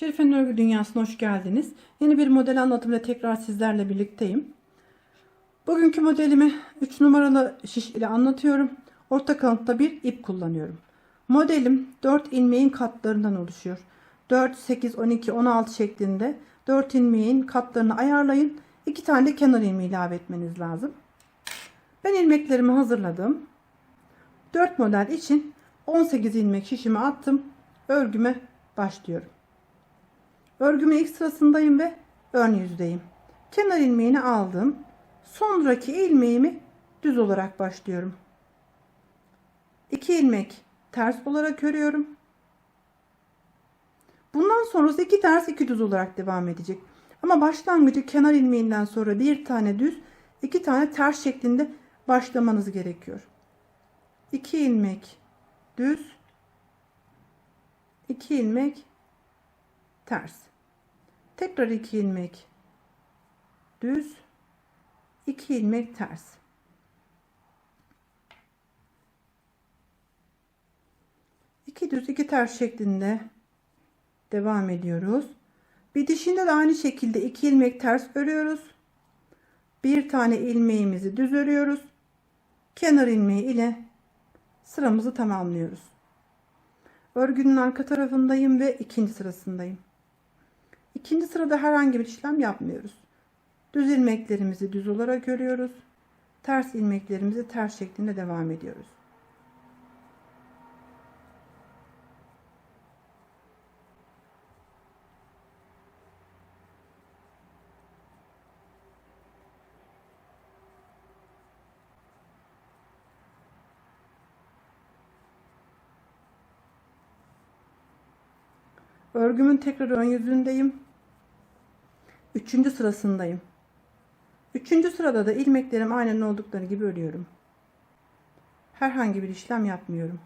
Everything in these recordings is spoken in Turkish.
Şerife'nin örgü dünyasına hoş geldiniz. Yeni bir model anlatımıyla tekrar sizlerle birlikteyim. Bugünkü modelimi 3 numaralı şiş ile anlatıyorum. Orta kalıntıda bir ip kullanıyorum. Modelim 4 ilmeğin katlarından oluşuyor. 4, 8, 12, 16 şeklinde 4 ilmeğin katlarını ayarlayın. 2 tane de kenar ilmeği ilave etmeniz lazım. Ben ilmeklerimi hazırladım. 4 model için 18 ilmek şişimi attım. Örgüme başlıyorum. Örgümün ilk sırasındayım ve ön yüzdeyim. Kenar ilmeğini aldım. Sonraki ilmeğimi düz olarak başlıyorum. 2 ilmek ters olarak örüyorum. Bundan sonrası iki ters iki düz olarak devam edecek. Ama başlangıcı kenar ilmeğinden sonra bir tane düz, iki tane ters şeklinde başlamanız gerekiyor. 2 ilmek düz, 2 ilmek ters. Tekrar 2 ilmek düz, 2 ilmek ters. İki düz, iki ters şeklinde devam ediyoruz. Bitişinde de aynı şekilde 2 ilmek ters örüyoruz. Bir tane ilmeğimizi düz örüyoruz. Kenar ilmeği ile sıramızı tamamlıyoruz. Örgünün arka tarafındayım ve ikinci sırasındayım. İkinci sırada herhangi bir işlem yapmıyoruz. Düz ilmeklerimizi düz olarak örüyoruz. Ters ilmeklerimizi ters şeklinde devam ediyoruz. Örgümün tekrar ön yüzündeyim. Üçüncü sırasındayım. Üçüncü sırada da ilmeklerim aynen oldukları gibi örüyorum. Herhangi bir işlem yapmıyorum.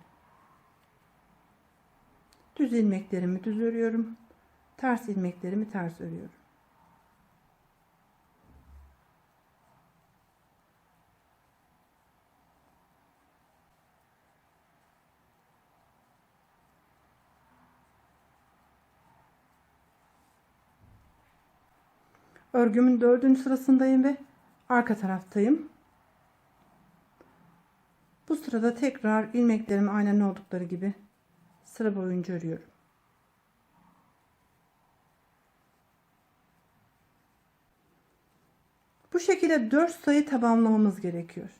Düz ilmeklerimi düz örüyorum. Ters ilmeklerimi ters örüyorum. Örgümün dördüncü sırasındayım ve arka taraftayım. Bu sırada tekrar ilmeklerimi aynen oldukları gibi sıra boyunca örüyorum. Bu şekilde 4 sayı tamamlamamız gerekiyor.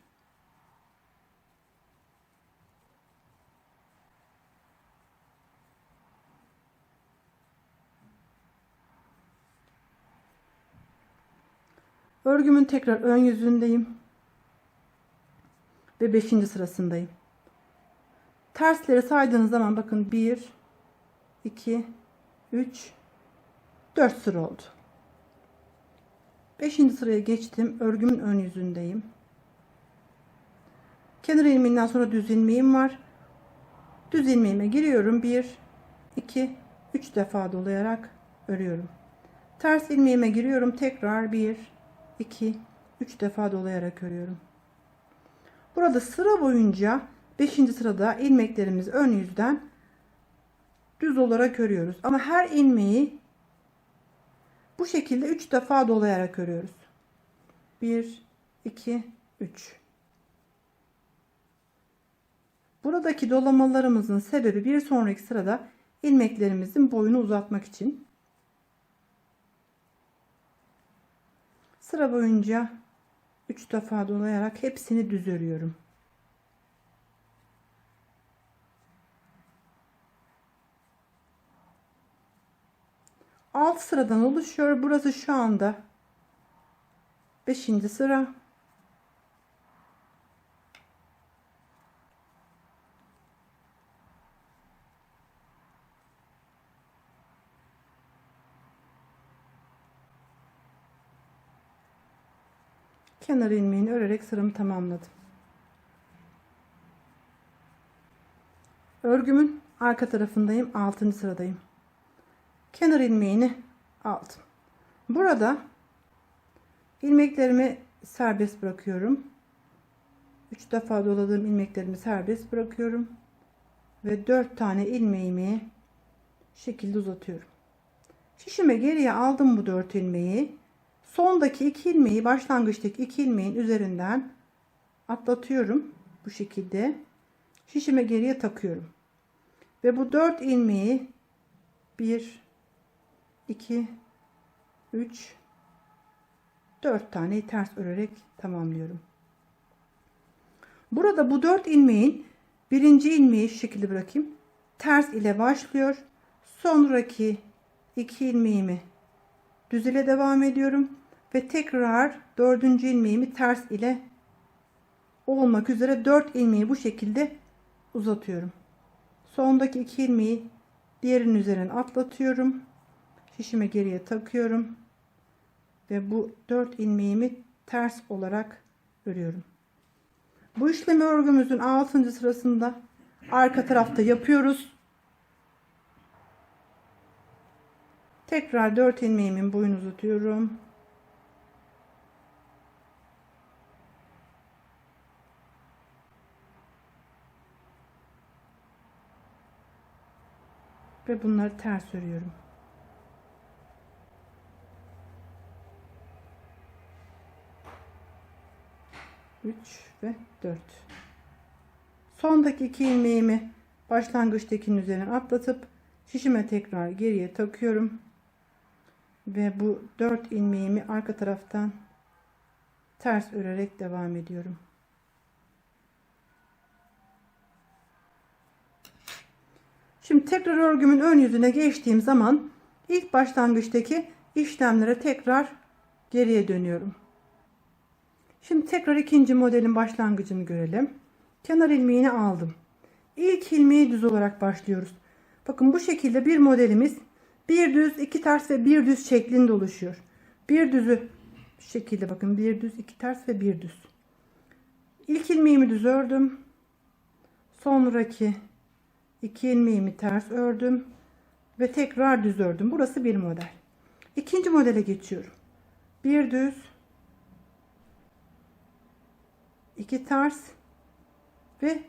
Örgümün tekrar ön yüzündeyim. Ve 5. sırasındayım. Tersleri saydığınız zaman bakın 1 2 3 4 sıra oldu. 5. sıraya geçtim. Örgümün ön yüzündeyim. Kenar ilmeğinden sonra düz ilmeğim var. Düz ilmeğime giriyorum. 1 2 3 defa dolayarak örüyorum. Ters ilmeğime giriyorum. Tekrar 1 2 3 defa dolayarak örüyorum. Burada sıra boyunca 5. sırada ilmeklerimizi ön yüzden düz olarak örüyoruz. Ama her ilmeği bu şekilde 3 defa dolayarak örüyoruz. 1 2 3 Buradaki dolamalarımızın sebebi bir sonraki sırada ilmeklerimizin boyunu uzatmak için. Sıra boyunca 3 defa dolayarak hepsini düz örüyorum. Alt sıradan oluşuyor. Burası şu anda 5. sıra. Kenar ilmeğini örerek sıramı tamamladım. Örgümün arka tarafındayım. 6. sıradayım. Kenar ilmeğini aldım. Burada ilmeklerimi serbest bırakıyorum. 3 defa doladığım ilmeklerimi serbest bırakıyorum. Ve 4 tane ilmeğimi şekilde uzatıyorum. Şişime geriye aldım bu 4 ilmeği. Sondaki 2 ilmeği başlangıçtaki 2 ilmeğin üzerinden atlatıyorum. Bu şekilde. Şişime geriye takıyorum. Ve bu 4 ilmeği 1 2 3 4 tane ters örerek tamamlıyorum. Burada bu 4 ilmeğin birinci ilmeği şu şekilde bırakayım. Ters ile başlıyor. Sonraki 2 ilmeğimi düz ile devam ediyorum ve tekrar dördüncü ilmeğimi ters ile olmak üzere 4 ilmeği bu şekilde uzatıyorum. Sondaki 2 ilmeği diğerinin üzerine atlatıyorum. Şişime geriye takıyorum ve bu 4 ilmeğimi ters olarak örüyorum. Bu işlemi örgümüzün 6. sırasında arka tarafta yapıyoruz. Tekrar 4 ilmeğimin boyunu uzatıyorum. Ve bunları ters örüyorum. Üç ve dört. Sondaki iki ilmeğimi başlangıçtakinin üzerine atlatıp şişime tekrar geriye takıyorum ve bu 4 ilmeğimi arka taraftan ters örerek devam ediyorum. Şimdi tekrar örgümün ön yüzüne geçtiğim zaman ilk başlangıçtaki işlemlere tekrar geriye dönüyorum. Şimdi tekrar ikinci modelin başlangıcını görelim. Kenar ilmeğini aldım. İlk ilmeği düz olarak başlıyoruz. Bakın bu şekilde bir modelimiz bir düz, iki ters ve bir düz şeklinde oluşuyor. Bir düzü şu şekilde bakın bir düz, iki ters ve bir düz. İlk ilmeğimi düz ördüm. Sonraki iki ilmeğimi ters ördüm ve tekrar düz ördüm. Burası bir model. İkinci modele geçiyorum. Bir düz, iki ters ve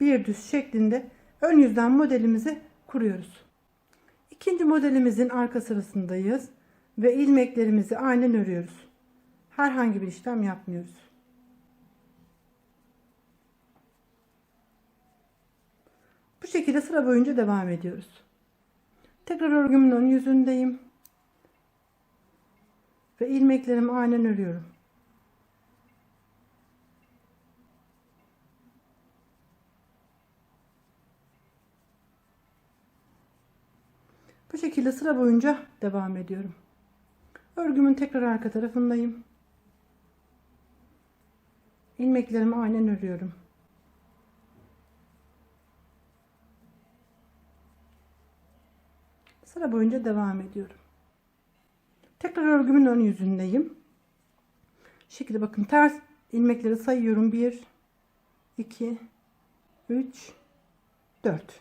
bir düz şeklinde ön yüzden modelimizi kuruyoruz. İkinci modelimizin arka sırasındayız ve ilmeklerimizi aynen örüyoruz. Herhangi bir işlem yapmıyoruz. Şekilde sıra boyunca devam ediyoruz. Tekrar örgümün ön yüzündeyim. Ve ilmeklerimi aynen örüyorum. Bu şekilde sıra boyunca devam ediyorum. Örgümün tekrar arka tarafındayım. İlmeklerimi aynen örüyorum. Sıra boyunca devam ediyorum. Tekrar örgümün ön yüzündeyim. Şekilde bakın ters ilmekleri sayıyorum. 1 2 3 4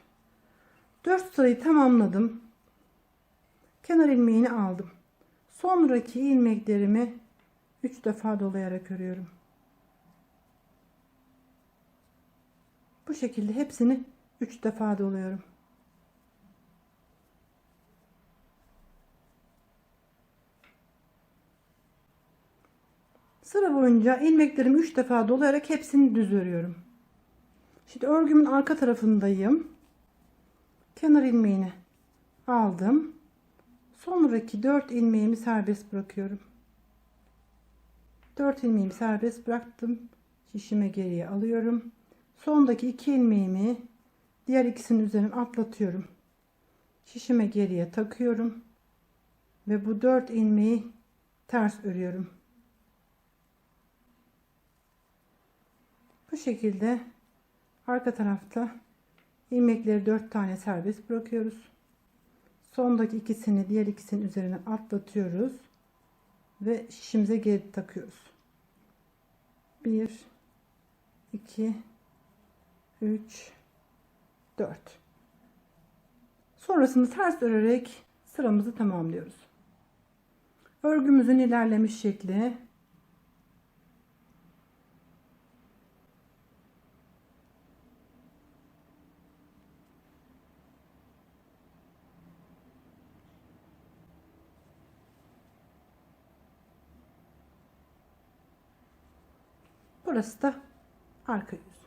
4 sırayı tamamladım. Kenar ilmeğini aldım. Sonraki ilmeklerimi 3 defa dolayarak örüyorum. Bu şekilde hepsini 3 defa doluyorum. Sıra boyunca ilmeklerimi 3 defa dolayarak hepsini düz örüyorum. Şimdi örgümün arka tarafındayım. Kenar ilmeğini aldım. Sonraki 4 ilmeğimi serbest bırakıyorum. 4 ilmeğimi serbest bıraktım. Şişime geriye alıyorum. Sondaki 2 ilmeğimi diğer ikisinin üzerine atlatıyorum. Şişime geriye takıyorum. Ve bu 4 ilmeği ters örüyorum. Bu şekilde arka tarafta ilmekleri 4 tane serbest bırakıyoruz. Sondaki ikisini diğer ikisinin üzerine atlatıyoruz ve şişimize geri takıyoruz. 1 2 3 4 Sonrasında ters örerek sıramızı tamamlıyoruz. Örgümüzün ilerlemiş şekli Burası da arka yüz.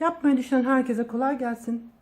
Yapmayı düşünen herkese kolay gelsin.